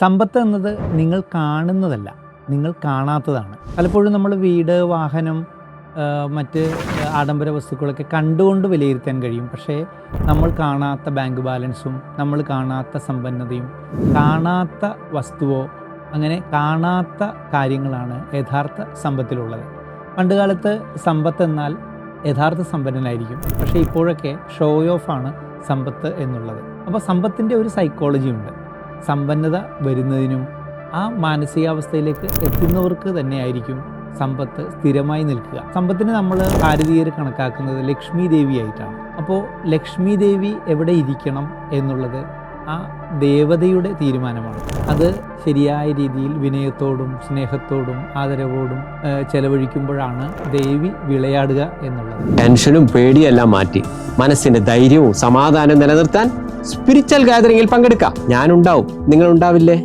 സമ്പത്ത് എന്നത് നിങ്ങൾ കാണുന്നതല്ല നിങ്ങൾ കാണാത്തതാണ്. പലപ്പോഴും നമ്മൾ വീട് വാഹനം മറ്റ് ആഡംബര വസ്തുക്കളൊക്കെ കണ്ടുകൊണ്ട് വിലയിരുത്താൻ കഴിയും. പക്ഷേ നമ്മൾ കാണാത്ത ബാങ്ക് ബാലൻസും നമ്മൾ കാണാത്ത സമ്പന്നതയും കാണാത്ത വസ്തുവോ അങ്ങനെ കാണാത്ത കാര്യങ്ങളാണ് യഥാർത്ഥ സമ്പത്തിലുള്ളത്. പണ്ടുകാലത്ത് സമ്പത്ത് എന്നാൽ യഥാർത്ഥ സമ്പന്നനായിരിക്കും. പക്ഷേ ഇപ്പോഴൊക്കെ ഷോ ഓഫാണ് സമ്പത്ത് എന്നുള്ളത്. അപ്പോൾ സമ്പത്തിന്റെ ഒരു സൈക്കോളജി ഉണ്ട്. സമ്പന്നത വരുന്നതിനും ആ മാനസികാവസ്ഥയിലേക്ക് എത്തുന്നവർക്ക് തന്നെയായിരിക്കും സമ്പത്ത് സ്ഥിരമായി നിൽക്കുക. സമ്പത്തിന് നമ്മൾ ഭാരതീയർ കണക്കാക്കുന്നത് ലക്ഷ്മി ദേവിയായിട്ടാണ് അപ്പോൾ ലക്ഷ്മി ദേവി എവിടെ ഇരിക്കണം എന്നുള്ളത് ആ ദേവതയുടെ തീരുമാനമാണ്. അത് ശരിയായ രീതിയിൽ വിനയത്തോടും സ്നേഹത്തോടും ആദരവോടും ചെലവഴിക്കുമ്പോഴാണ് ദേവി വിളയാടുക എന്നുള്ളത്. ടെൻഷനും പേടിയെല്ലാം മാറ്റി മനസ്സിന്റെ ധൈര്യവും സമാധാനവും നിലനിർത്താൻ സ്പിരിച്വൽ ഗാദറിംഗിൽ പങ്കെടുക്കാം. ഞാനുണ്ടാവും. നിങ്ങൾ ഉണ്ടാവില്ലേ